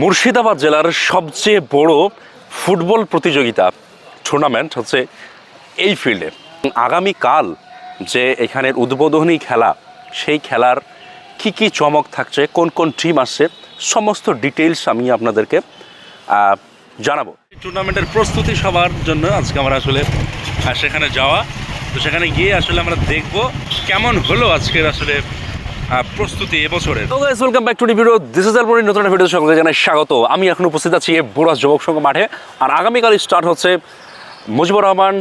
মুর্শিদাবাদ জেলার সবচেয়ে বড় ফুটবল প্রতিযোগিতা টুর্নামেন্ট হচ্ছে এই ফিল্ডে আগামীকাল যে এখানের উদ্বোধনী খেলা, সেই খেলার কি কি চমক থাকছে, কোন কোন টিম আসছে, সমস্ত ডিটেইলস আমি আপনাদেরকে জানাব। টুর্নামেন্টের প্রস্তুতি সবার জন্য আজকে আমরা আসলে সেখানে যাওয়া। তো সেখানে গিয়ে আসলে আমরা দেখব কেমন হলো আজকের আসলে প্রস্তুতি এবছরের। তো guys welcome back to video this is নতুন ভিডিও সকলকে জানাই স্বাগত। আমি এখন উপস্থিত আছি এই বুড়া যুবক সংঘ মাঠে। আর আগামীকাল স্টার্ট হচ্ছে মুজিবুর রহমান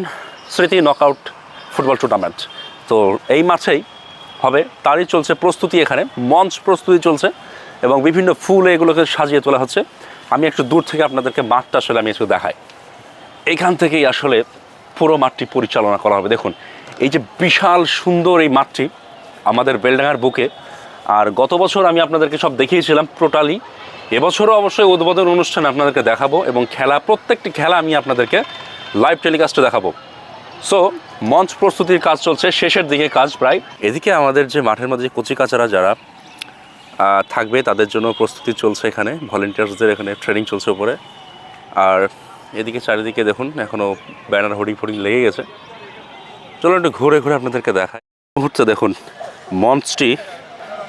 স্মৃতি নকআউট ফুটবল টুর্নামেন্ট তো এই মাঠেই হবে, তারই চলছে প্রস্তুতি এখানে, মঞ্চ প্রস্তুতি চলছে এবং বিভিন্ন ফুল এগুলোকে সাজিয়ে তোলা হচ্ছে। আমি একটু দূর থেকে আপনাদেরকে মাঠটা আসলে আমি একটু দেখাই। এইখান থেকেই আসলে পুরো মাঠটি পরিচালনা করা হবে। দেখুন, এই যে বিশাল সুন্দর এই মাঠটি আমাদের বেলডাঙার বুকে। আর গত বছর আমি আপনাদেরকে সব দেখিয়েছিলাম টোটালি। এবছরও অবশ্যই উদ্বোধন অনুষ্ঠান আপনাদেরকে দেখাবো এবং খেলা, প্রত্যেকটি খেলা আমি আপনাদেরকে লাইভ টেলিকাস্টে দেখাবো। সো মঞ্চ প্রস্তুতির কাজ চলছে, শেষের দিকে কাজ প্রায়। এদিকে আমাদের যে মাঠের মধ্যে যে কচি কাচারা যারা থাকবে, তাদের জন্য প্রস্তুতি চলছে এখানে। ভলেন্টিয়ার্সদের এখানে ট্রেনিং চলছে উপরে। আর এদিকে চারিদিকে দেখুন এখনও ব্যানার হোর্ডিং ফোর্ডিং লেগে গেছে। চলুন একটু ঘুরে ঘুরে আপনাদেরকে দেখাই। মুহূর্তে দেখুন মঞ্চটি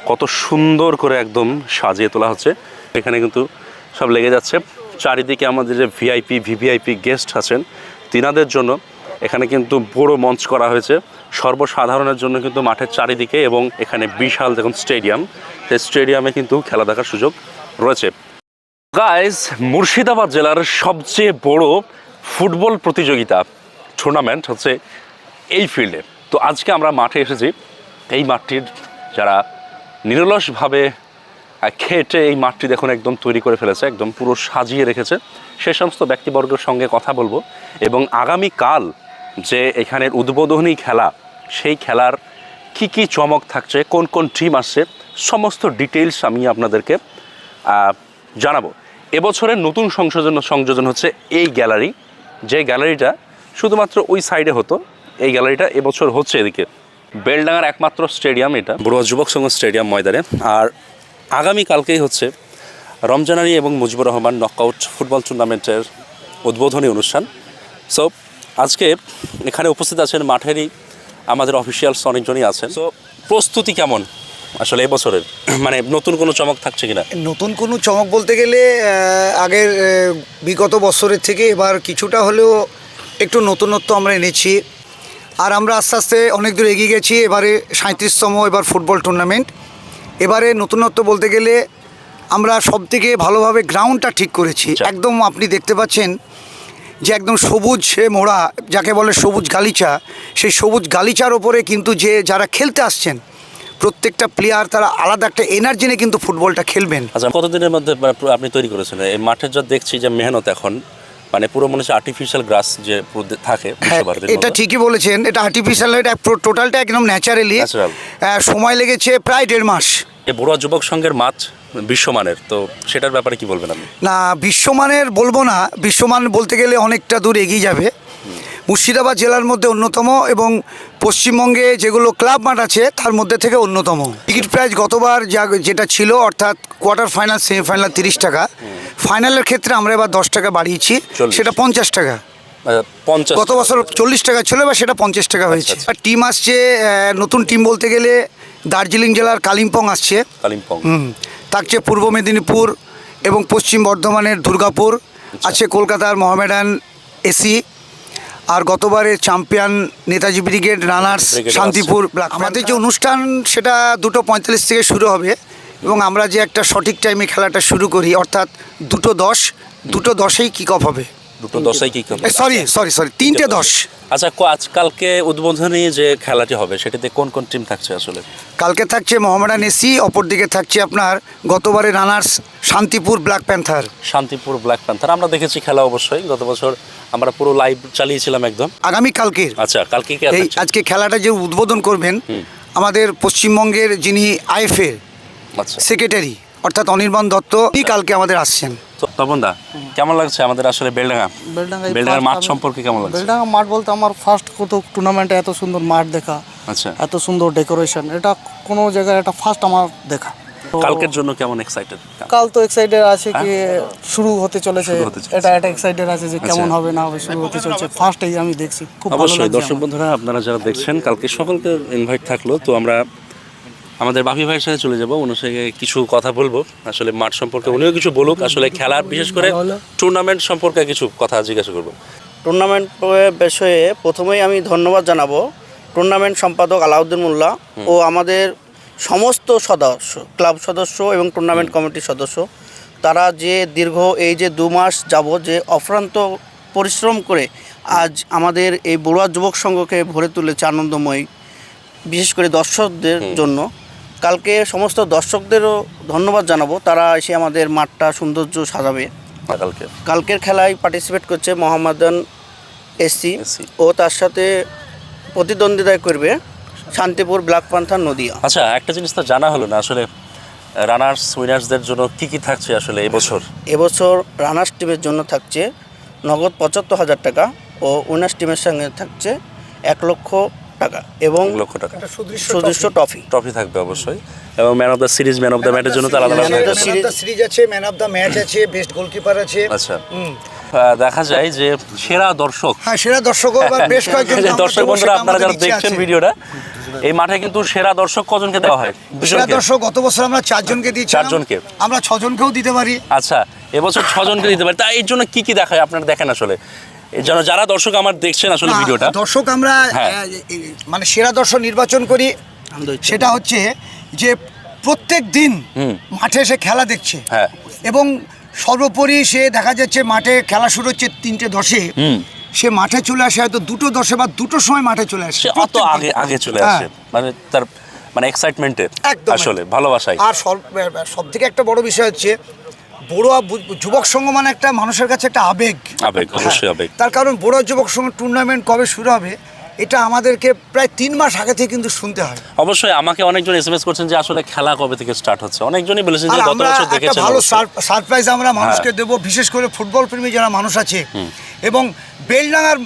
কত সুন্দর করে একদম সাজিয়ে তোলা হচ্ছে। এখানে কিন্তু সব লেগে যাচ্ছে। চারিদিকে আমাদের যে ভিআইপি, ভিভিআইপি গেস্ট আছেন, তিনাদের জন্য এখানে কিন্তু বড় মঞ্চ করা হয়েছে। সর্বসাধারণের জন্য কিন্তু মাঠের চারিদিকে এবং এখানে বিশাল দেখুন স্টেডিয়াম। সেই স্টেডিয়ামে কিন্তু খেলা দেখার সুযোগ রয়েছে। গাইজ মুর্শিদাবাদ জেলার সবচেয়ে বড় ফুটবল প্রতিযোগিতা টুর্নামেন্ট হচ্ছে এই ফিল্ডে তো আজকে আমরা মাঠে এসেছি। এই মাঠটির যারা নিরলসভাবে খেটে এই মাঠটি দেখুন একদম তৈরি করে ফেলেছে, একদম পুরো সাজিয়ে রেখেছে। সে সমস্ত ব্যক্তিবর্গের সঙ্গে কথা বলব। এবং আগামীকাল যে এখানের উদ্বোধনী খেলা, সেই খেলার কি কি চমক থাকছে, কোন কোন টিম আসছে, সমস্ত ডিটেলস আমি আপনাদেরকে জানাব। এবছরের নতুন সংযোজন সংযোজন হচ্ছে এই গ্যালারি যে গ্যালারিটা শুধুমাত্র ওই সাইডে হতো, এই গ্যালারিটা এবছর হচ্ছে এদিকে। বেলডাঙ্গার একমাত্র স্টেডিয়াম এটা। বড়ুয়া যুবক সংঘ স্টেডিয়াম ময়দানে। আর আগামীকালকেই হচ্ছে রমজানারি এবং মুজিবুর রহমান নকআউট ফুটবল টুর্নামেন্টের উদ্বোধনী অনুষ্ঠান। সো আজকে এখানে উপস্থিত আছেন মাঠেরই আমাদের অফিসিয়ালস অনেকজনই আছেন। সো প্রস্তুতি কেমন আসলে এবছরের মানে নতুন কোনো চমক থাকছে কিনা? নতুন কোনো চমক বলতে গেলে আগের বিগত বছরের থেকে এবার কিছুটা হলেও একটু নতুনত্ব আমরা এনেছি। আর আমরা আস্তে আস্তে অনেক দূর এগিয়ে গেছি এবারে সাঁত্রিশতম এবার ফুটবল টুর্নামেন্ট এবারে নতুনত্ব বলতে গেলে আমরা সব থেকে ভালোভাবে গ্রাউন্ডটা ঠিক করেছি। আচ্ছা। একদম আপনি দেখতে পাচ্ছেন যে একদম সবুজ মোড়া যাকে বলে সবুজ গালিচা সেই সবুজ গালিচার ওপরে কিন্তু যে যারা খেলতে আসছেন প্রত্যেকটা প্লেয়ার তারা আলাদা একটা এনার্জি নিয়ে কিন্তু ফুটবলটা খেলবেন। আচ্ছা কতদিনের মধ্যে মানে আপনি তৈরি করেছেন? এই মাঠের যা দেখছি যে মেহনত এখন মানে পুরো মনে হচ্ছে আর্টিফিশিয়াল গ্রাস যে থাকে হ্যাঁ, এটা ঠিকই বলেছেন এটা আর্টিফিশিয়াল এটা টোটালটা একদম ন্যাচারালি সময় লেগেছে প্রায় দেড় মাস। এ বড়ুয়া যুবক সংঘের মাছ বিশ্বমানের তো সেটার ব্যাপারে কি বলবেন আপনি? না বিশ্বমানের বলব না বিশ্বমান বলতে গেলে অনেকটা দূর এগিয়ে যাবে। মুর্শিদাবাদ জেলার মধ্যে অন্যতম এবং পশ্চিমবঙ্গে যেগুলো ক্লাব মাঠ আছে তার মধ্যে থেকে অন্যতম। টিকিট প্রাইস গতবার যা যেটা ছিল অর্থাৎ কোয়ার্টার ফাইনাল সেমিফাইনাল তিরিশ টাকা। ফাইনালের ক্ষেত্রে আমরা এবার দশ টাকা বাড়িয়েছি সেটা পঞ্চাশ টাকা। আচ্ছা, গত বছর চল্লিশ টাকা ছিল বা সেটা পঞ্চাশ টাকা হয়েছে। আচ্ছা। আর টিম আসছে নতুন টিম বলতে গেলে দার্জিলিং জেলার কালিম্পং আসছে। কালিম্পং। হুম থাকছে পূর্ব মেদিনীপুর এবং পশ্চিম বর্ধমানের দুর্গাপুর আছে কলকাতার মোহামেডান এসি আর গতবারের champion Netaji brigade runners Shantipur black আমাদের যে অনুষ্ঠান সেটা দুটো পঁয়তাল্লিশ থেকে শুরু হবে এবং আমরা যে একটা সঠিক টাইমে খেলাটা শুরু করি অর্থাৎ দুটো দশ দুটো দশেই কিক অফ হবে। দুটো দশাই কি করবে? সরি সরি সরি তিনটে দশ। আচ্ছা কো- আজকালকে উদ্বোধনী যে খেলাটি হবে সেটিতে কোন কোন টিম থাকছে আসলে? কালকে থাকছে মোহামেডান এসি অপরদিকে থাকছে আপনার গতবারে runners Shantipur black panther Shantipur black panther আমরা দেখেছি খেলা অবশ্যই গত বছর আমরা পুরো লাইভ চালিয়েছিলাম একদম। আগামী কালকের আচ্ছা কালকে কি এই আজকে খেলাটা যে উদ্বোধন করবেন আমাদের পশ্চিমবঙ্গের যিনি আইএফএ আচ্ছা। সেক্রেটারি অর্থাৎ অনির্বাণ দত্ত তিনি কালকে আমাদের আসছেন। তপনদা কেমন লাগছে আমাদের আসলে বেলডাঙ্গা? বেলডাঙ্গার মাঠ সম্পর্কে কেমন লাগছে? বেলডাঙ্গা মাঠ বলতে আমার ফার্স্ট কত টুর্নামেন্টে এত সুন্দর মাঠ দেখা আচ্ছা। এত সুন্দর ডেকোরেশন এটা কোনো জায়গায় এটা ফার্স্ট আমার দেখা। কালকের জন্য কেমন এক্সাইটেড কাল তো এক্সাইটেড আছে কি শুরু হতে চলেছে। এটা এটা এক্সাইটেড আছে যে কেমন হবে না হবে শুরু হতে চলেছে। ফার্স্টেই আমি দেখছি খুব ভালো অবশ্যই লাগছে দর্শক বন্ধুরা আপনারা যারা দেখছেন কালকে সকলকে ইনভাইট থাকল। তো আমরা আমাদের বাপি ভাইয়ের সাথে চলে যাব। ওনার সঙ্গে কিছু কথা বলব। আসলে মাঠ সম্পর্কে উনিও কিছু বলুক। আসলে খেলার বিশেষ করে টুর্নামেন্ট সম্পর্কে কিছু কথা জিজ্ঞাসা করব। টুর্নামেন্ট বিষয়ে প্রথমেই আমি ধন্যবাদ জানাব। টুর্নামেন্ট সম্পাদক আলাউদ্দিন মোল্লা ও আমাদের সমস্ত সদস্য ক্লাব সদস্য এবং টুর্নামেন্ট কমিটির সদস্য তারা যে দীর্ঘ এই যে দু মাস যাব যে অফ্রান্ত পরিশ্রম করে আজ আমাদের এই বড়ুয়া যুবক সংঘকে ভরে তুলেছে আনন্দময়ী বিশেষ করে দর্শকদের জন্য। কালকে সমস্ত দর্শকদেরও ধন্যবাদ জানাব তারা এসে আমাদের মাঠটা সৌন্দর্য সাজাবে। কালকে। কালকের খেলায় পার্টিসিপেট করছে মোহাম্মদান এসসি ও তার সাথে প্রতিদ্বন্দ্বিতায় করবে শান্তিপুর ব্ল্যাক পান্থার নদিয়া। আচ্ছা একটা জিনিস তো জানা হলো না আসলে রানার্স উইনার্সদের জন্য কি কি থাকছে আসলে এবছর এবছর রানার্স টিমের জন্য থাকছে নগদ পঁচাত্তর হাজার টাকা ও উইনার্স টিমের সঙ্গে থাকছে এক লক্ষ টাকা এবং লক্ষ টাকা। সুদৃশ্য ট্রফি। ট্রফি। থাকবে অবশ্যই। এবং man of the series man of the ম্যাচের জন্য তো আলাদা আলাদা সিরিজ। আছে ম্যান অফ দ্য ম্যাচ আছে বেস্ট গোলকিপার আছে। আচ্ছা। দেখা যায় যে সেরা দর্শক। হ্যাঁ সেরা দর্শকও বা বেশ কয়েকজন দর্শক বন্ধুরা আপনারা যারা দেখছেন ভিডিওটা এই মাঠে কিন্তু সেরা দর্শক কজনকে দেওয়া হয়? সেরা দর্শক গত বছর আমরা চারজনকে দিয়েছি চারজনকে। আমরা ছজনকেও দিতে পারি। আচ্ছা এবছর ছজনকে দিতে পারি। তা এর জন্য কি কি দেখায় আপনারা দেখেন আসলে? এই জন্য যারা দর্শক আমার দেখছেন আসলে ভিডিওটা। দর্শক আমরা হ্যাঁ। মানে সেরা দর্শক নির্বাচন করি সেটা হচ্ছে যে প্রত্যেক দিন হুম। মাঠে এসে খেলা দেখছে। হ্যাঁ। এবং সর্বোপরি সে দেখা যাচ্ছে মাঠে খেলা শুরু হচ্ছে তিনটে দশে। হুম। সে মাঠে চলে আসে হয়তো দুটো দশে বা দুটো সময় মাঠে চলে আসে। অত আগে আগে চলে হ্যাঁ। আসে। মানে তার মানে এক্সাইটমেন্টে একদম আসলে ভালোবাসায়। আর সব থেকে একটা বড় বিষয় হচ্ছে বড়ুয়া যুবক সংঘ মানে একটা মানুষের কাছে একটা আবেগ। আবেগ অবশ্যই আবেগ। তার কারণ বড়ুয়া যুবক সংঘ টুর্নামেন্ট কবে শুরু হবে এটা আমাদেরকে প্রায় তিন মাস আগে থেকে কিন্তু শুনতে হয়। অবশ্যই আমাকে অনেকজন এসএমএস করছেন যে আসলে খেলা কবে থেকে স্টার্ট হচ্ছে। অনেকজনই বলেছেন যে গত বছর একটা দেখেছেন ভালো। হ্যাঁ। সারপ্রাইজ আমরা মানুষকে দেব বিশেষ করে ফুটবল প্রেমী যারা মানুষ আছে। এবং বেলডাঙ্গার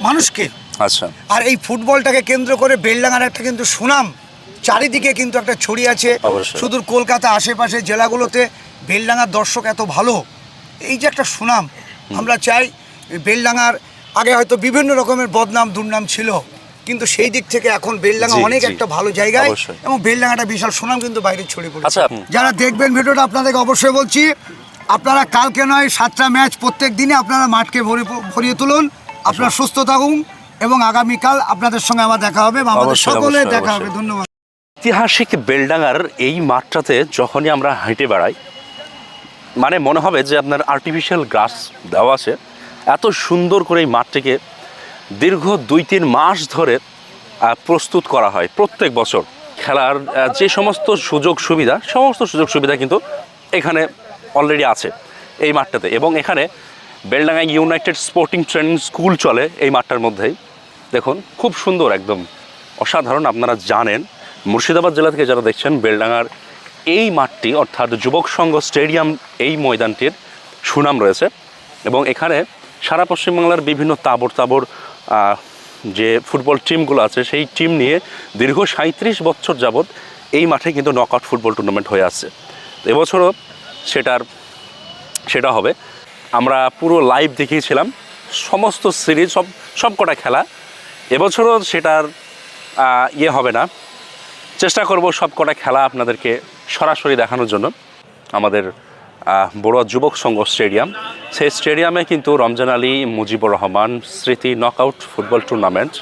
মানুষকে। আচ্ছা। আর এই ফুটবলটাকে কেন্দ্র করে বেলডাঙ্গার একটা কিন্তু সুনাম। চারিদিকে কিন্তু একটা ছড়িয়ে আছে। সুদূর কলকাতা আশেপাশে জেলাগুলোতে বেলডাঙ্গার দর্শক এত ভালো। এই যে একটা সুনাম। আমরা চাই এই বেলডাঙ্গার আগে হয়তো বিভিন্ন রকমের বদনাম দুর্নাম ছিল কিন্তু সেই দিক থেকে এখন বেলডাঙ্গা অনেক একটা ভালো জায়গায় এবং বেলডাঙ্গাটা বিশাল সুনাম কিন্তু বাইরে ছড়িয়ে পড়েছে। আচ্ছা, যারা দেখবেন ভিডিওটা আপনাদেরকে অবশ্যই বলছি আপনারা কালকে নয় সাতটা ম্যাচ প্রত্যেক দিনে আপনারা মাঠকে ভরে ভরিয়ে তুলুন আপনারা সুস্থ থাকুন এবং আগামীকাল আপনাদের সঙ্গে আমার দেখা হবে আমাদের সকলে দেখা হবে। ধন্যবাদ। ঐতিহাসিক বেলডাঙ্গার এই মাঠটাতে যখনই আমরা হেঁটে বেড়াই মানে মনে হবে যে আপনার আর্টিফিশিয়াল গ্রাস দেওয়া আছে এত সুন্দর করে এই মাঠটিকে দীর্ঘ দুই তিন মাস ধরে প্রস্তুত করা হয় প্রত্যেক বছর। খেলার যে সমস্ত সুযোগ সুবিধা, সমস্ত সুযোগ সুবিধা কিন্তু এখানে অলরেডি আছে এই মাঠটাতে। এবং এখানে Beldanga united sporting training school চলে এই মাঠটার মধ্যেই। দেখুন, খুব সুন্দর একদম। অসাধারণ আপনারা জানেন, মুর্শিদাবাদ জেলা থেকে যারা দেখছেন, বেলডাঙ্গার এই মাঠটি, অর্থাৎ যুবক সংঘ স্টেডিয়াম এই ময়দানটির সুনাম রয়েছে। এবং এখানে সারা পশ্চিমবাংলার বিভিন্ন তাবর তাবর যে ফুটবল টিমগুলো আছে, সেই টিম নিয়ে দীর্ঘ সাঁত্রিশ বছর যাবৎ এই মাঠে কিন্তু নকআউট ফুটবল টুর্নামেন্ট হয়ে আসছে তো এবছরও সেটার, সেটা হবে। আমরা পুরো লাইভ দেখিয়েছিলাম, সমস্ত সিরিজ সব সব কটা খেলা। এবছরও সেটার ইয়ে হবে না। চেষ্টা করব সব কটা খেলা আপনাদেরকে সরাসরি দেখানোর জন্য। আমাদের বড়ুয়া যুবক সংঘ স্টেডিয়াম। সেই স্টেডিয়ামে কিন্তু রমজান আলী, মুজিবুর রহমান, স্মৃতি নকআউট ফুটবল টুর্নামেন্ট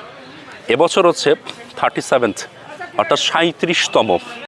এবছর হচ্ছে থার্টি সেভেন্থ অর্থাৎ সাঁত্রিশতম